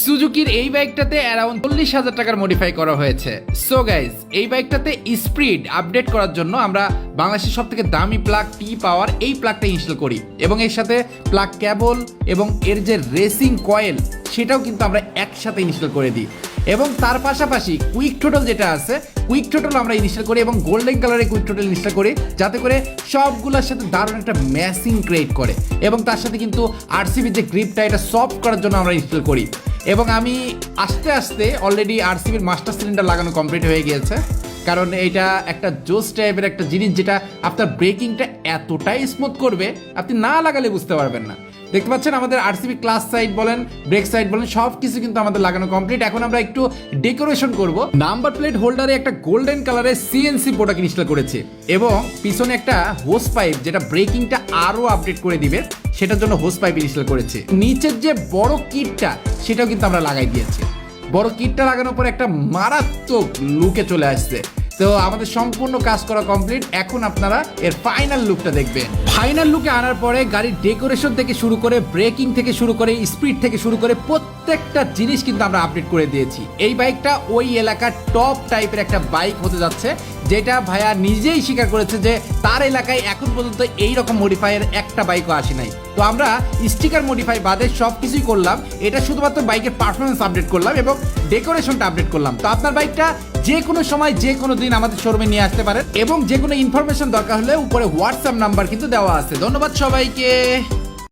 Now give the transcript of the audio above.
সুজুকির এই বাইকটাতে অ্যারাউন্ড চল্লিশ হাজার টাকার মডিফাই করা হয়েছে। সো গাইজ এই বাইকটাতে স্পিড আপডেট করার জন্য আমরা বাংলাদেশের সব থেকে দামি প্লাগ টি পাওয়ার এই প্লাগটা ইনস্টল করি। এবং এর সাথে প্লাগ কেবল এবং এর যে রেসিং কয়েল সেটাও কিন্তু আমরা একসাথে ইনস্টল করে দিই। এবং তার পাশাপাশি কুইক টোটাল যেটা আছে কুইক টোটাল আমরা ইনস্টল করি এবং গোল্ডেন কালারের কুইক টোটাল ইনস্টল করি, যাতে করে সবগুলোর সাথে দারুণ একটা ম্যাসিং ক্রিয়েট করে। এবং তার সাথে কিন্তু আরসিবির যে গ্রিপটা এটা সফট করার জন্য আমরা ইনস্টল করি। এবং আমি আস্তে আস্তে অলরেডি আরসিবির মাস্টার সিলিন্ডার লাগানো কমপ্লিট হয়ে গিয়েছে। কারণ এটা একটা জোস টাইপের একটা জিনিস যেটা আপনার ব্রেকিংটা এতটাই স্মুথ করবে, আপনি না লাগালে বুঝতে পারবেন না। দেখতে পাচ্ছেন আমাদের আরসিবি ক্লাস সাইড বলেন ব্রেক সাইড বলেন সব কিছু কিন্তু আমাদের লাগানো কমপ্লিট এখন আমরা একটু ডেকোরেশন করব। নাম্বার প্লেট হোল্ডারে একটা গোল্ডেন কালারের সিএনসি প্রোডাক্ট ইনস্টল করেছি এবং পিছনে একটা হোস পাইপ যেটা ব্রেকিংটা আরও আপডেট করে দিবে, সেটার জন্য হোস পাইপ ইনস্টল করেছি। নিচের যে বড় কিটটা সেটাও কিন্তু আমরা লাগাই দিয়েছি। বড় কিটটা লাগানোর পর একটা মারাত্মক লুকে চলে আসছে। তো আমাদের সম্পূর্ণ কাজ করা কমপ্লিট এখন আপনারা এর ফাইনাল লুকটা দেখবেন। ফাইনাল লুকে আনার পরে গাড়ির ডেকোরেশন থেকে শুরু করে ব্রেকিং থেকে শুরু করে স্পিড থেকে শুরু করে প্রত্যেকটা জিনিস কিন্তু আমরা আপডেট করে দিয়েছি। এই বাইকটা ওই এলাকার টপ টাইপের একটা বাইক হতে যাচ্ছে, যেটা ভাইয়া নিজেই স্বীকার করেছে যে তার এলাকায় এখন পর্যন্ত এই রকম মডিফাইয়ের একটা বাইকও আসে নাই। তো আমরা স্টিকার মডিফাই বাদে সব কিছুই করলাম। এটা শুধুমাত্র বাইকের পারফরমেন্স আপডেট করলাম এবং ডেকোরেশনটা আপডেট করলাম। তো আপনার বাইকটা যে কোনো সময়, যে কোনো দিন আমাদের শোরুমে নিয়ে আসতে পারেন এবং যে কোনো ইনফরমেশন দরকার হলে উপরে হোয়াটসঅ্যাপ নাম্বার কিন্তু দেওয়া আছে। ধন্যবাদ সবাইকে।